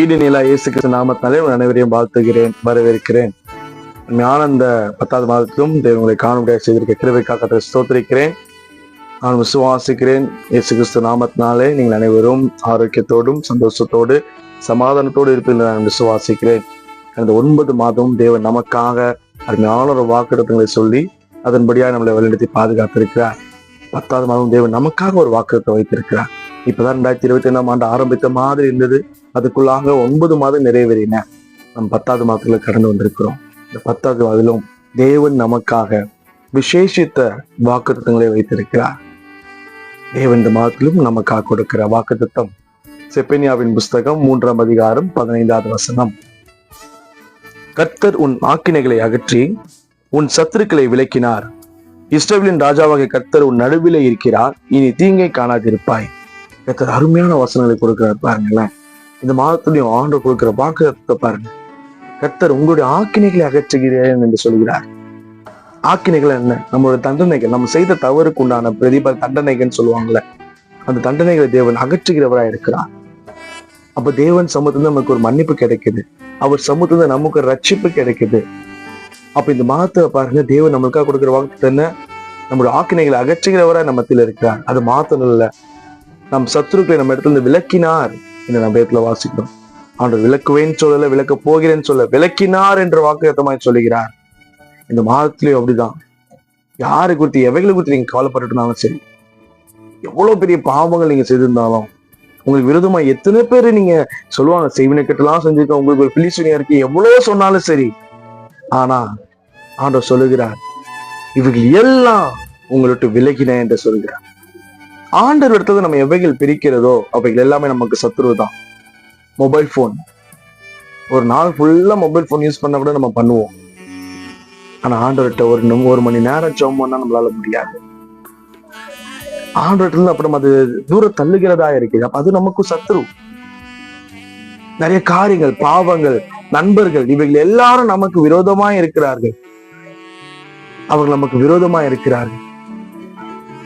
ஈடுநிலா இயேசு கிறிஸ்து நாமத்தினாலே உங்கள் அனைவரையும் வாழ்த்துகிறேன் வரவேற்கிறேன். ஞான பத்தாவது மாதத்திலும் தேவங்களை காணும்படியாக செய்திருக்க கிருவைக்காக ஸ்தோத்திரிக்கிறேன். நான் விசுவாசிக்கிறேன் இயேசு கிறிஸ்து நாமத்தினாலே நீங்கள் அனைவரும் ஆரோக்கியத்தோடும் சந்தோஷத்தோடு சமாதானத்தோடு இருப்பீர்கள் நான் விசுவாசிக்கிறேன். கடந்த ஒன்பது மாதமும் தேவன் நமக்காக அருமையான ஒரு வாக்குறுத்தங்களை சொல்லி அதன்படியாக நம்மளை வழிநடத்தி பாதுகாத்திருக்கிறார். பத்தாவது மாதம் தேவன் நமக்காக ஒரு வாக்குறுத்தம் வைத்திருக்கிறார். இப்பதான் ரெண்டாயிரத்தி இருபத்தி ஐந்தாம் ஆண்டு ஆரம்பித்த மாதிரி இருந்தது. அதுக்குள்ளாக ஒன்பது மாதம் நிறைவேறின. நம் பத்தாவது மாதத்துல கடந்து வந்திருக்கிறோம். இந்த பத்தாவது மாதத்திலும் தேவன் நமக்காக விசேஷித்த வாக்குத்தங்களை வைத்திருக்கிறார். தேவன் இந்த மாதத்திலும் நமக்காக கொடுக்கிற வாக்குத்தம் செப்பனியாவின் புஸ்தகம் மூன்றாம் அதிகாரம் பதினைந்தாவது வசனம். கர்த்தர் உன் ஆக்கினைகளை அகற்றி உன் சத்துருக்களை விளக்கினார் இஸ்ரேலின் ராஜாவாக கர்த்தர் உன் நடுவிலே இருக்கிறார். இனி தீங்கை காணாதிருப்பாய். எத்தனை அருமையான வசனங்களை கொடுக்கிறார் பாருங்களேன். இந்த மாதத்துடைய ஆண்டு கொடுக்கிற வாக்கு பாருங்க. கத்தர் உங்களுடைய ஆக்கினைகளை அகற்றுகிறேன் என்று சொல்கிறார். ஆக்கினைகள் என்ன? நம்மளோட தண்டனைகள். நம்ம செய்த தவறுக்கு உண்டான பிரதிப தண்டனைகள்னு சொல்லுவாங்கல்ல. அந்த தண்டனைகளை தேவன் அகற்றுகிறவராய் இருக்கிறார். அப்ப தேவன் சமூகத்துல நமக்கு ஒரு மன்னிப்பு கிடைக்குது. அவர் சமூகத்துல நமக்கு ஒரு ரட்சிப்பு கிடைக்குது. அப்ப இந்த மாதத்தை பாருங்க தேவன் நம்மளுக்காக கொடுக்குற வாக்கு என்ன நம்மளுடைய ஆக்கினைகளை அகற்றுகிறவராய் நம்ம இருக்கிறார். அது மாத்தணும் இல்லை. நம் சத்துருக்களை நம்ம இடத்துல இருந்து விளக்கினார் என்று நம்ம இடத்துல வாசிக்கிறோம். ஆண்டவர் விளக்குவேன்னு சொல்லல விளக்க போகிறேன்னு சொல்ல விளக்கினார் என்ற வாக்குத்தமாய் சொல்லுகிறார். இந்த மாதத்திலேயும் அப்படிதான். யாரை குறித்து எவைகளை குறித்து நீங்க கவலைப்பட்டுனாலும் சரி எவ்வளவு பெரிய பாவங்கள் நீங்க செய்திருந்தாலும் உங்களுக்கு விரோதமா எத்தனை பேர் நீங்க சொல்லுவாங்க செய்வினை கட்டெல்லாம் செஞ்சிருக்க உங்களுக்கு ஒரு பிலிசுனியா இருக்கு எவ்வளவு சொன்னாலும் சரி. ஆனா ஆண்டவர் சொல்லுகிறார் இவர்கள் எல்லாம் உங்கள்ட்ட விலகின என்று சொல்கிறார் ஆண்டவர் இடத்துல நம்ம எவைகள் பிரிக்கிறதோ அவைகள் எல்லாமே நமக்கு சத்துருவு தான் மொபைல் போன் ஒரு நாள் ஃபுல்லா மொபைல் போன் யூஸ் பண்ண கூட நம்ம பண்ணுவோம். ஆனா ஆண்டவர்கிட்ட ஒரு ஒரு மணி நேரம் ஜெபம் நம்மளால முடியாது. ஆண்டவர்கிட்ட அப்புறம் அது தூரம் தள்ளுகிறதா இருக்குது. அது நமக்கு சத்துரு. நிறைய காரியங்கள் பாவங்கள் நண்பர்கள் இவைகள் எல்லாரும் நமக்கு விரோதமா இருக்கிறார்கள். அவர்கள் நமக்கு விரோதமா இருக்கிறார்கள்.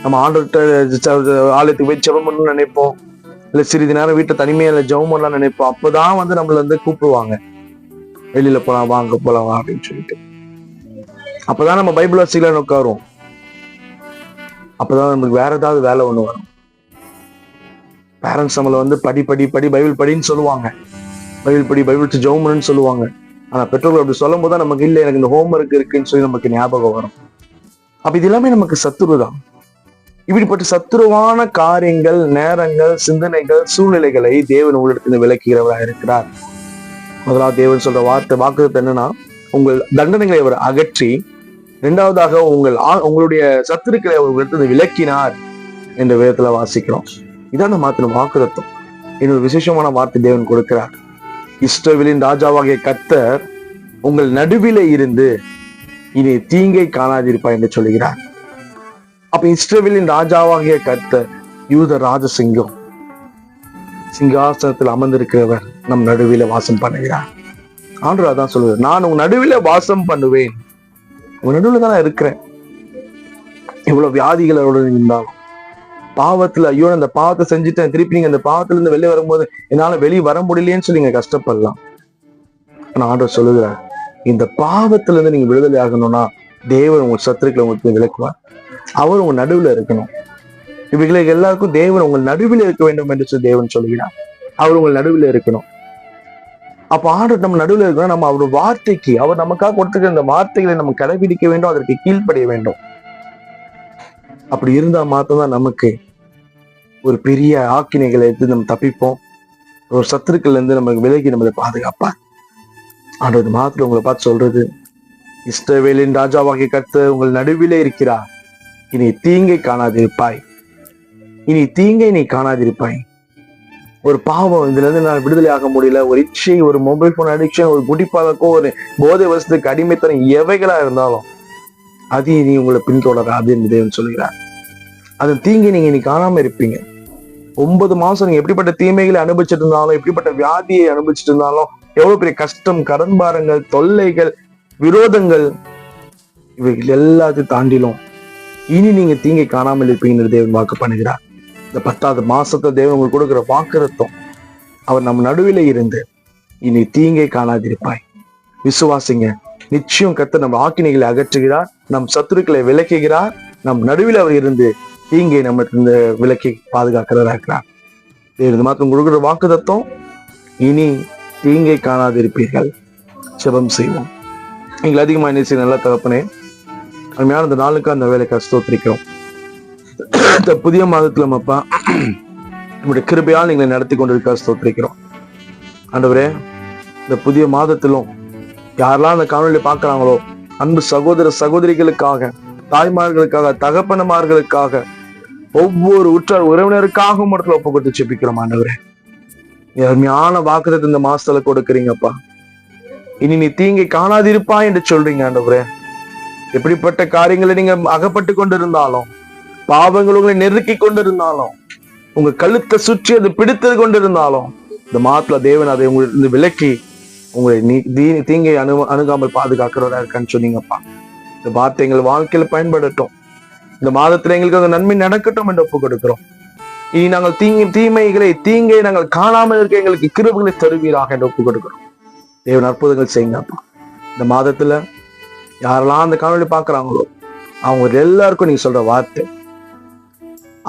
நம்ம ஆண்டவர்கிட்ட ஆலயத்துக்கு போய் ஜெபம் பண்ணணும்னு நினைப்போம். இல்ல சிறிது நேரம் வீட்டை தனிமையில ஜெபம் பண்ணலாம் நினைப்போம். அப்பதான் வந்து நம்மள வந்து கூப்பிடுவாங்க. வெளியில போலாம் வாங்க போலாம் வா அப்படின்னு சொல்லிட்டு. அப்பதான் நம்ம பைபிள் வாசிக்கல உட்காருவோம் அப்பதான் நமக்கு வேற ஏதாவது வேலை ஒண்ணு வரும். பேரண்ட்ஸ் நம்மள வந்து படி படி படி பைபிள் படின்னு சொல்லுவாங்க. பைபிள் படி பைபிள் ஜவுமன்னு சொல்லுவாங்க. ஆனா பெற்றோர்கள் அப்படி சொல்லும் போது நமக்கு இல்ல எனக்கு இந்த ஹோம்ஒர்க் இருக்குன்னு சொல்லி நமக்கு ஞாபகம் வரும். அப்ப இது எல்லாமே நமக்கு சத்துரு தான் இப்படிப்பட்ட சத்துருவான காரியங்கள் நேரங்கள் சிந்தனைகள் சூழ்நிலைகளை தேவன் உங்களிடத்துல விளக்குகிறவராக இருக்கிறார். முதலாவது தேவன் சொல்ற வார்த்தை வாக்குறது என்னன்னா உங்கள் தண்டனைகளை அவர் அகற்றி இரண்டாவதாக உங்கள் ஆ- உங்களுடைய சத்துருக்களை அவர் உங்களிடத்தில் விளக்கினார் என்ற விதத்துல வாசிக்கிறோம். இதான் அந்த மாத்திரம் வாக்குதத்தம் இன்னொரு விசேஷமான வார்த்தை தேவன் கொடுக்கிறார். இஸ்ரவேலின் ராஜாவாகிய கத்தர் உங்கள் நடுவிலே இருந்து இனி தீங்கை காணாதிருப்பாய் என்று சொல்கிறார் அப்ப இஸ்ரேவேலின் ராஜாவாகிய கர்த்தர் யூத ராஜசிங்கம் சிங்காசனத்தில் அமர்ந்திருக்கிறவர் நம் நடுவில வாசம் பண்ணுகிறார். ஆண்டு அதான் சொல்லுவார் நான் உங்க நடுவில் வாசம் பண்ணுவேன். உங்க நடுவில் தான் இருக்கிறேன். இவ்வளவு வியாதிகளோட இருந்தாலும் பாவத்துல ஐயோ அந்த பாவத்தை செஞ்சுட்டேன் திருப்பி நீங்க அந்த பாவத்துல இருந்து வெளியே வரும்போது என்னால வெளியே வர முடியலையேன்னு சொல்லி நீங்க கஷ்டப்படலாம். ஆனா ஆண்டவர் சொல்லுகிறார் இந்த பாவத்துல இருந்து நீங்க விடுதலை ஆகணும்னா தேவன் உங்க சத்துருக்களை உங்களுக்கு விளக்குவார். அவர் உங்க நடுவுல இருக்கணும். இவைகளை எல்லாருக்கும் தேவன் உங்கள் நடுவில் இருக்க வேண்டும் என்று தேவன் சொல்கிறார் அவர் உங்கள் நடுவில் இருக்கணும். அப்ப ஆண்டவர் நம்ம நடுவில் இருக்கணும். நம்ம அவர் வார்த்தைக்கு அவர் நமக்காக கொடுத்துருக்க இந்த வார்த்தைகளை நம்ம கடைபிடிக்க வேண்டும் அதற்கு கீழ்ப்படிய வேண்டும். அப்படி இருந்தா மாத்தம்தான் நமக்கு ஒரு பெரிய ஆக்கினைகளை எடுத்து நம்ம தப்பிப்போம். ஒரு சத்துருக்கள்ல இருந்து நமக்கு விலகி நம்மளை பாதுகாப்பார். ஆண்டவர் மாத்திர உங்களை பார்த்து சொல்றது இஸ்ரவேலின் ராஜாவாகிய கர்த்தர் உங்கள் நடுவிலே இருக்கிறார். இனி தீங்கை காணாதிருப்பாய். இனி தீங்கை நீ காணாதிருப்பாய். ஒரு பாவம் இதுல இருந்து நான் விடுதலை ஆக முடியல. ஒரு இச்சை ஒரு மொபைல் போன் அடிக்ஷன் ஒரு குடிப்பழக்கம் ஒரு போதை வசத்துக்கு அடிமைத்தனம் எவைகளா இருந்தாலும் அது நீ உங்களை பின்தொடராது என்று தேவன் சொல்கிறார். அதன் தீங்கை நீங்க இனி காணாம இருப்பீங்க. ஒன்பது மாசம் நீங்க எப்படிப்பட்ட தீமைகளை அனுபவிச்சுட்டு இருந்தாலும் எப்படிப்பட்ட வியாதியை அனுபவிச்சுட்டு இருந்தாலும் எவ்வளவு பெரிய கஷ்டம் கடன்பாரங்கள் தொல்லைகள் விரோதங்கள் இவைகள் எல்லாத்தையும் தாண்டிலும் இனி நீங்க தீங்கை காணாமல் இருப்பீங்கன்னு தேவன் வாக்கு பண்ணுகிறார். இந்த பத்தாவது மாசத்தை தேவன் உங்களுக்கு கொடுக்குற வாக்குறுத்தம் அவர் நம்ம நடுவில் இருந்து இனி தீங்கை காணாதிருப்பாய் விசுவாசிங்க நிச்சயம் கத்த நம் ஆக்கினைகளை அகற்றுகிறார் நம் சத்துருக்களை விலக்குகிறார் நம் நடுவில் அவர் இருந்து தீங்கை நம்ம இந்த விலக்கி பாதுகாக்கிறதா இருக்கிறார் இது மாத்திரம் கொடுக்குற வாக்கு தத்துவம் இனி தீங்கை காணாதிருப்பீர்கள். செபம் செய்வோம். எங்களை அதிகமாக நேசி நல்லா தகப்பனே அருமையான இந்த நாளுக்கு அந்த வேலைக்கு ஸ்தோத்திரிக்கிறோம். இந்த புதிய மாதத்துல அப்பா நம்முடைய கிருபையால் நீங்களை நடத்தி கொண்டிருக்க ஸ்தோத்திரிக்கிறோம். ஆண்டவரே இந்த புதிய மாதத்திலும் யாரெல்லாம் அந்த காணொலி பார்க்குறாங்களோ அன்பு சகோதர சகோதரிகளுக்காக தாய்மார்களுக்காக தகப்பனமார்களுக்காக ஒவ்வொரு உற்றார் உறவினருக்காகவும் இடத்துல ஒப்பு கொடுத்து செப்பிக்கிறோம் ஆண்டவரே. நீ அருமையான வாக்குதத்தை இந்த மாசத்துல கொடுக்குறீங்கப்பா. இனி நீ தீங்கை காணாதிருப்பா என்று சொல்றீங்க ஆண்டவரே. எப்படிப்பட்ட காரியங்களை நீங்க அகப்பட்டு கொண்டிருந்தாலும் பாவங்கள் உங்களை நெருக்கி கொண்டிருந்தாலும் உங்க கழுத்தை சுற்றி அது பிடித்து கொண்டிருந்தாலும் இந்த மாத்துல தேவன் அதை உங்களுக்கு விலக்கி உங்களை நீ தீ- தீங்கை அணு அணுகாமல் பாதுகாக்கிறவரா இருக்கான்னு சொன்னீங்கப்பா. இந்த வார்த்தை எங்கள் வாழ்க்கையில பயன்படட்டும் இந்த மாதத்துல எங்களுக்கு அந்த நன்மை நடக்கட்டும் என்று ஒப்பு கொடுக்கிறோம். இனி நாங்கள் தீங்கு தீமைகளை தீங்கை நாங்கள் காணாமல் இருக்க எங்களுக்கு கிருபங்களை தருவீராக என்று ஒப்பு கொடுக்கிறோம். தேவன் அற்புதங்கள் செய்யுங்கப்பா. இந்த மாதத்துல யாரெல்லாம் அந்த காணொலி பார்க்குறாங்களோ அவங்க எல்லாருக்கும் நீங்க சொல்ற வார்த்தை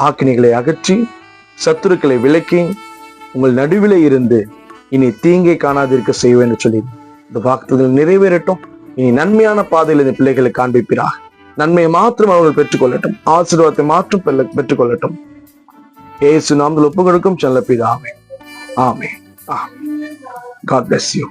ஆக்கினிகளை அகற்றி சத்துருக்களை விலக்கி உங்கள் நடுவில் இருந்து இனி தீங்கை காணாதிருக்க செய்வேன் சொல்லி இந்த வாக்குறுதிகள் நிறைவேறட்டும். இனி நன்மையான பாதையில் இந்த பிள்ளைகளை காண்பிப்பீராக. நன்மையை மாத்திரம் அவர்கள் பெற்றுக்கொள்ளட்டும் ஆசீர்வாதத்தை மாற்றம் பெற்றுக்கொள்ளட்டும் ஏசு நாமத்தில் ஒப்பு கொடுக்கும் செல்ல பிதாவே ஆமே காட் bless you.